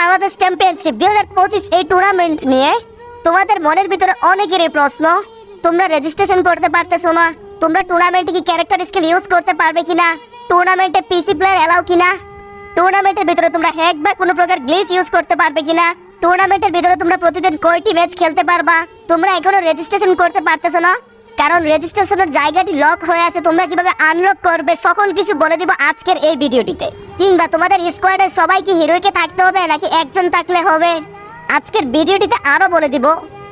Bangladesh championship দুই হাজার পঁচিশ এই টুর্নামেন্ট নিয়ে তোমাদের মনের ভিতরে অনেকেরই প্রশ্ন, তোমরা রেজিস্ট্রেশন করতে পারতেছো না, তোমরা টুর্নামেন্টে কি ক্যারেক্টার স্কিল ইউজ করতে পারবে কিনা টুর্নামেন্টে পিসি প্লেয়ার এলাও কিনা টুর্নামেন্টের ভিতরে তোমরা হ্যাক বা কোনো প্রকার গ্লিচ ইউজ করতে পারবে কিনা টুর্নামেন্টের ভিতরে তোমরা প্রতিদিন কয়টি ম্যাচ খেলতে পারবা, তোমরা এখনও রেজিস্ট্রেশন করতে পারতেছো না কারণ রেজিস্ট্রেশনের জায়গাটি লক হয়ে আছে, তোমরা কীভাবে আনলক করবে, সকল কিছু বলে দিব আজকের এই ভিডিওটিতে। কিংবা তোমাদের স্কোয়াডের সবাই কি হিরোইকে থাকতে হবে, নাকি একজন থাকলে হবে? আজকের ভিডিওটিতে আরও বলে দিব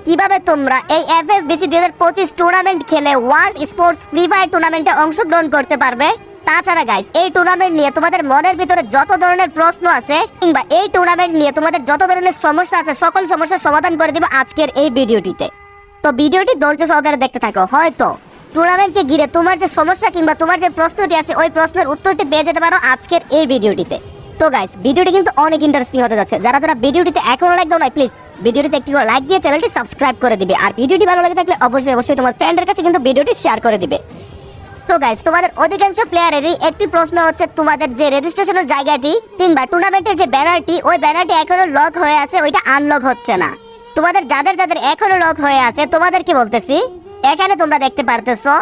কীভাবে তোমরা এই এফ এফ বিসি দুই পঁচিশ টুর্নামেন্ট খেলে ওয়ার্ল্ড স্পোর্টস ফ্রি ফায়ার টুর্নামেন্টে অংশগ্রহণ করতে পারবে। তাছাড়া গাইস এই টুর্নামেন্ট নিয়ে তোমাদের মনের ভিতরে যত ধরনের প্রশ্ন আছে, কিংবা এই টুর্নামেন্ট নিয়ে তোমাদের যত ধরনের সমস্যা আছে, সকল সমস্যার সমাধান করে দিব আজকের এই ভিডিওটিতে। তো ভিডিওটি ধৈর্য সহকারে দেখতে থাকো। হয়তো টুর্নামেন্টকে ঘিরে তোমার যে সমস্যা কিংবা তোমার যে প্রশ্নটি আছে, ওই প্রশ্নের উত্তরটি পেয়ে যেতে পারো আজকের এই ভিডিওটিতে। তো গাইস ভিডিওটি কিন্তু অনেক ইন্টারেস্টিং হতে যাচ্ছে। যারা যারা ভিডিওটিতে এখনও লাইক দাও না প্লিজ ভিডিওটিতে একটি লাইক দিয়ে চ্যানেলটি সাবস্ক্রাইব করে দিবে। আর ভিডিওটি ভালো লাগে থাকলে অবশ্যই অবশ্যই তোমার ফ্রেন্ডের কাছে কিন্তু ভিডিওটি শেয়ার করে দিবে। তো গাইস তোমাদের অধিকাংশ প্লেয়ারেরই একটি প্রশ্ন হচ্ছে, তোমাদের যে রেজিস্ট্রেশনের জায়গাটি কিংবা টুর্নামেন্টের যে ব্যানারটি ওই ব্যানারটি এখনও লক হয়ে আছে, ওইটা আনলক হচ্ছে না। তোমাদের যাদের যাদের এখনও লক হয়ে আছে তোমাদেরকে বলতেছি? এখানে তোমরা দেখতে পারতেছো,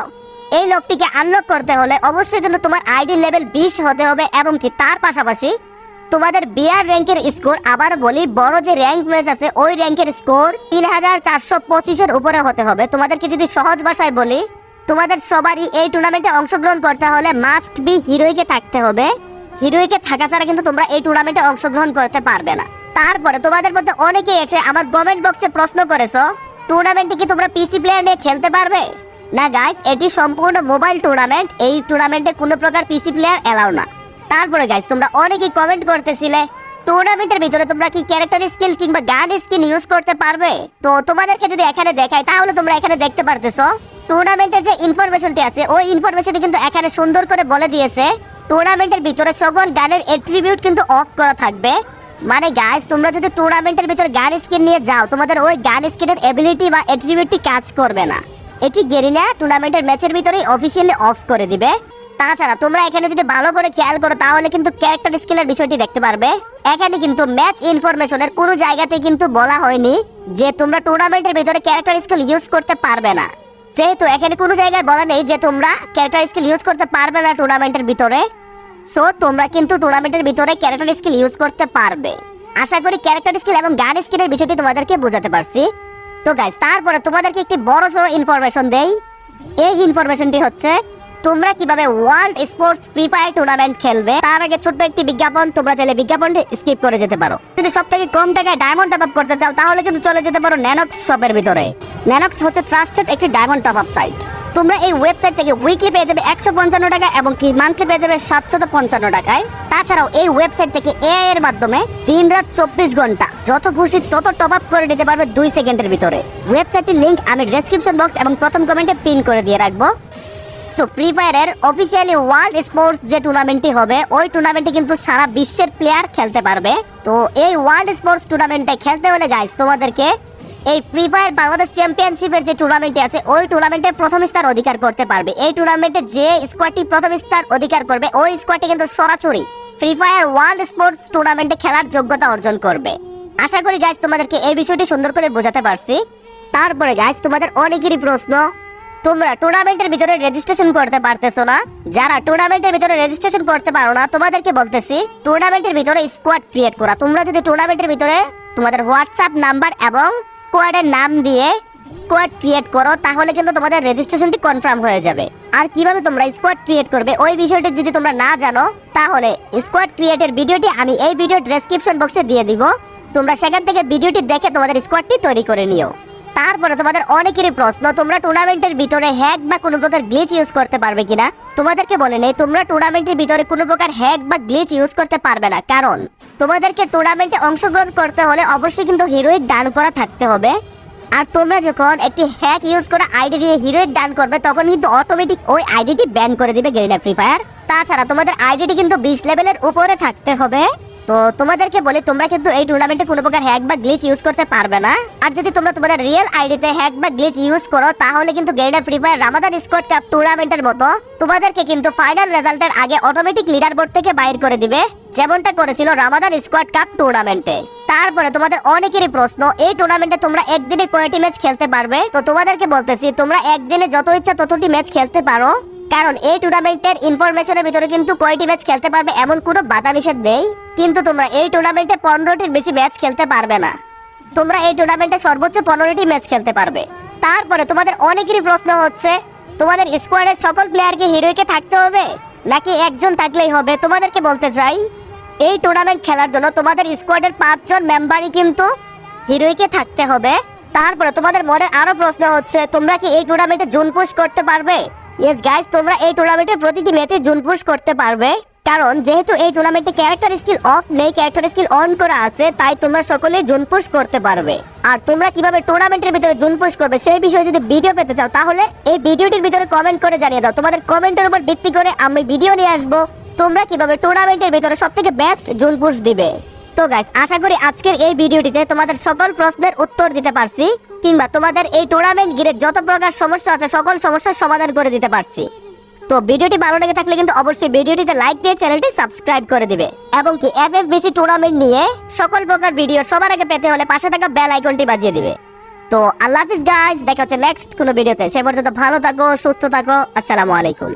এই লোকটিকে আনলক করতে হলে অবশ্যই কিন্তু তোমার আইডি লেভেল বিশ হতে হবে এবং কি তার পাশাপাশি তোমাদের বিআর র্যাঙ্কের স্কোর আবার বলি, বড় যে র্যাঙ্ক ম্যাচ আছে, ওই র্যাঙ্কের স্কোর তিন হাজার চারশো পঁচিশের উপরে হতে হবে। তোমাদেরকে যদি সহজ ভাষায় বলি, তোমাদের সবারই এই টুর্নামেন্টে অংশগ্রহণ করতে হলে মাস্ট বি হিরোইকে থাকতে হবে। হিরোইকে থাকা ছাড়া কিন্তু তোমরা এই টুর্নামেন্টে অংশগ্রহণ করতে পারবে না। তারপরে তোমাদের মধ্যে অনেকে এসে আমার কমেন্ট বক্সে প্রশ্ন করেছ টুর্নামেন্টে কি তোমরা পিসি প্লেয়ার নিয়ে খেলতে পারবে? না গাইস এটি সম্পূর্ণ মোবাইল টুর্নামেন্ট এই টুর্নামেন্টে কোনো প্রকার পিসি প্লেয়ার এলাও না। তারপরে গাইস তোমরা অনেকেই কমেন্ট করতেছিলে টুর্নামেন্টের ভিতরে তোমরা কি ক্যারেক্টার স্কিল কিংবা গান স্কিন ইউজ করতে পারবে? তো তোমাদেরকে যদি এখানে দেখাই, তাহলে তোমরা এখানে দেখতে পারতেছো টুর্নামেন্টের যে ইনফরমেশনটি আছে, ওই ইনফরমেশনটি কিন্তু এখানে সুন্দর করে বলে দিয়েছে টুর্নামেন্টের ভিতরে সকল গানের এট্রিবিউট কিন্তু অফ করা থাকবে। মানে গাইস তোমরা যদি টুর্নামেন্টের ভিতরে গান স্কিন নিয়ে যাও, তোমাদের ওই গান স্কিনের এবিলিটি বা এট্রিবিউটটি কাজ করবে না। এটি গেরিনা টুর্নামেন্টের ম্যাচের ভিতরেই অফিসিয়ালি অফ করে দিবে। তাছাড়া তোমরা এখানে যদি ভালো করে খেয়াল করো, তাহলে কিন্তু ক্যারেক্টার স্কিলের বিষয়টি দেখতে পারবে। এখানে কিন্তু ম্যাচ ইনফরমেশনের কোনো জায়গাতে কিন্তু বলা হয়নি যে তোমরা টুর্নামেন্টের ভিতরে ক্যারেক্টার স্কিল ইউজ করতে পারবে না। যেহেতু এখানে কোনো জায়গায় বলা নেই যে তোমরা ক্যারেক্টার স্কিল ইউজ করতে পারবে না টুর্নামেন্টের ভিতরে। সো তোমরা কিন্তু টুর্নামেন্টের ভিতরে ক্যারেক্টার স্কিল ইউজ করতে পারবে। আশা করি ক্যারেক্টার স্কিল এবং গান স্কিলের বিষয়টি তোমাদেরকে বোঝাতে পারছি। তো গাইস তারপরে তোমাদেরকে একটি বড় সড়ো ইনফরমেশন দেই। এই ইনফরমেশনটি হচ্ছে, তোমরা কীভাবে world sports free fire tournament খেলবে, তার আগে ছোট্ট একটি বিজ্ঞাপন, তোমরা চাইলে বিজ্ঞাপনটি স্কিপ করে যেতে পারো। যদি সব থেকে কম টাকায় ডায়মন্ড টপ আপ করতে চাও, তাহলে কিন্তু চলে যেতে পারো ন্যানক্স শপের ভিতরে। ন্যানক্স হচ্ছে ট্রাস্টেড একটি ডায়মন্ড টপ আপ সাইট তোমরা এই ওয়েবসাইট থেকে উইকলি পেয়ে যাবে একশো পঞ্চান্ন টাকা এবং কি মান্থলি পেয়ে যাবে সাতশত পঞ্চান্ন টাকায়। তাছাড়াও এই ওয়েবসাইট থেকে এআই এর মাধ্যমে দিন রাত চব্বিশ ঘণ্টা যত খুশি তত টপ আপ করে নিতে পারবে দুই সেকেন্ডের ভিতরে। ওয়েবসাইটের লিঙ্ক আমি ডেসক্রিপশন বক্স এবং প্রথম কমেন্টে পিন করে দিয়ে রাখব। তো ফ্রি ফায়ারের অফিসিয়ালি ওয়ার্ল্ড স্পোর্টস যে টুর্নামেন্টটি হবে, ওই টুর্নামেন্টে কিন্তু সারা বিশ্বের প্লেয়ার খেলতে পারবে। তো এই ওয়ার্ল্ড স্পোর্টস টুর্নামেন্টে খেলতে হলে গাইস তোমাদেরকে এই ফ্রি ফায়ার বাংলাদেশ চ্যাম্পিয়নশিপের যে টুর্নামেন্টটি আছে, ওই টুর্নামেন্টে প্রথম স্থান অধিকার করতে পারবে। এই টুর্নামেন্টে যে স্কোয়াডটি প্রথম স্থান অধিকার করবে, ওই স্কোয়াডটি কিন্তু সরাসরি ফ্রি ফায়ার ওয়ার্ল্ড স্পোর্টস টুর্নামেন্টে খেলার যোগ্যতা অর্জন করবে। আশা করি গাইস তোমাদেরকে এই বিষয়টি সুন্দর করে বোঝাতে পারছি। তারপরে গাইস তোমাদের অনেকেরই প্রশ্ন, তোমরা টুর্নামেন্টের ভিতরে রেজিস্ট্রেশন করতে পারতেছো না? যারা টুর্নামেন্টের ভিতরে রেজিস্ট্রেশন করতে পারো না, তোমাদেরকে বলতেছি টুর্নামেন্টের ভিতরে স্কোয়াড ক্রিয়েট করা। তোমরা যদি টুর্নামেন্টের ভিতরে তোমাদের হোয়াটসঅ্যাপ নাম্বার এবং স্কোয়াডের নাম দিয়ে স্কোয়াড ক্রিয়েট করো, তাহলে কিন্তু তোমাদের রেজিস্ট্রেশনটি কনফার্ম হয়ে যাবে। আর কীভাবে তোমরা স্কোয়াড ক্রিয়েট করবে, ওই বিষয়টি যদি তোমরা না জানো, তাহলে স্কোয়াড ক্রিয়েটের ভিডিওটি আমি এই ভিডিও ডেসক্রিপশন বক্সে দিয়ে দিব। তোমরা সেখান থেকে ভিডিওটি দেখে তোমাদের স্কোয়াডটি তৈরি করে নিও। তারপরে তোমাদের অনেকেরই প্রশ্ন, তোমরা টুর্নামেন্টের ভিতরে হ্যাক বা কোনো প্রকার গ্লিচ ইউজ করতে পারবে কিনা? তোমাদেরকে বলে নেই, তোমরা টুর্নামেন্টের ভিতরে কোনো প্রকার হ্যাক বা গ্লিচ ইউজ করতে পারবে না। কারণ, তোমাদেরকে টুর্নামেন্টে অংশগ্রহণ করতে হলে অবশ্যই কিন্তু হিরোইক দান করা থাকতে হবে। আর তোমরা যখন একটি হ্যাক ইউজ করে আইডি দিয়ে হিরোইক দান করবে, তখন কিন্তু অটোমেটিক ওই আইডিটি ব্যান করে দিবে গেরিনা ফ্রি ফায়ার তাছাড়া তোমাদের আইডিটি কিন্তু বিশ লেভেলের উপরে থাকতে হবে। তো তোমাদেরকে বলি, তোমরা কিন্তু এই টুর্নামেন্টে কোনো প্রকার হ্যাক বা গ্লিচ ইউজ করতে পারবে না। আর যদি তোমরা তোমাদের রিয়েল আইডিতে হ্যাক বা গ্লিচ ইউজ করো, তাহলে কিন্তু Garena free fire Ramadan squad cup টুর্নামেন্টের মতো তোমাদেরকে কিন্তু ফাইনাল রেজাল্টের আগে অটোমেটিক লিডার বোর্ড থেকে বাইর করে দিবে, যেমনটা করেছিল রামাদান স্কোয়াড কাপ টুর্নামেন্টে তারপরে তোমাদের অনেকেরই প্রশ্ন, এই টুর্নামেন্টে তোমরা একদিনে কয়টি ম্যাচ খেলতে পারবে? তো তোমাদেরকে বলতেছি, তোমরা একদিনে যত ইচ্ছা ততটি ম্যাচ খেলতে পারো। কারণ এই টুর্নামেন্টের ইনফরমেশনের ভিতরে কিন্তু কয়টি ম্যাচ খেলতে পারবে এমন কোনো বাধা নিষেধ নেই। কিন্তু তোমরা এই টুর্নামেন্টে পনেরোটির বেশি ম্যাচ খেলতে পারবে না। তোমরা এই টুর্নামেন্টে সর্বোচ্চ পনেরোটি ম্যাচ খেলতে পারবে। তারপরে তোমাদের অনেকেরই প্রশ্ন হচ্ছে, তোমাদের স্কোয়াডের সকল প্লেয়ারকে হিরোইকে থাকতে হবে? নাকি একজন থাকলেই হবে? তোমাদেরকে বলতে চাই, এই টুর্নামেন্ট খেলার জন্য তোমাদের স্কোয়াডের পাঁচজন মেম্বারই কিন্তু হিরোইকে থাকতে হবে। তারপরে তোমাদের মনে আরও প্রশ্ন হচ্ছে, তোমরা কি এই টুর্নামেন্টে জুন পুশ করতে পারবে? ইয়েস গাইস তোমরা এই টুর্নামেন্টের প্রতিটি ম্যাচে জুন পুশ করতে পারবে। কারণ, যেহেতু এই টুর্নামেন্টে ক্যারেক্টার স্কিল অফ নেই ক্যারেক্টার স্কিল অন করা আছে, তাই তোমরা সকলেই জুন পুশ করতে পারবে। আর তোমরা কীভাবে টুর্নামেন্টের ভিতরে জুন পুশ করবে, সেই বিষয়ে যদি ভিডিও পেতে চাও, তাহলে এই ভিডিওটির ভিতরে কমেন্ট করে জানিয়ে দাও। তোমাদের কমেন্টের উপর ভিত্তি করে আমি ভিডিও নিয়ে আসব। তোমরা কীভাবে টুর্নামেন্টের ভিতরে সবথেকে বেস্ট জুন পুশ দিবে। তো গাইস আশা করি আজকের এই ভিডিওটিতে তোমাদের সকল প্রশ্নের উত্তর দিতে পারছি। কিংবা তোমাদের এই টুর্নামেন্ট ঘিরে যত প্রকার সমস্যা আছে, সকল সমস্যার সমাধান করে দিতে পারছি। তো ভিডিওটি ভালো লেগে থাকলে কিন্তু অবশ্যই ভিডিওটিতে লাইক দিয়ে চ্যানেলটি সাবস্ক্রাইব করে দিবে। এবং কি এফএফবিসি টুর্নামেন্ট নিয়ে সকল প্রকার ভিডিও সবার আগে পেতে হলে পাশে থাকা বেল আইকনটি বাজিয়ে দিবে। তো আল্লাহ হাফিজ গাইস দেখা হচ্ছে নেক্সট কোনো ভিডিওতে সে পর্যন্ত ভালো থাকো, সুস্থ থাকো, আসসালামু আলাইকুম।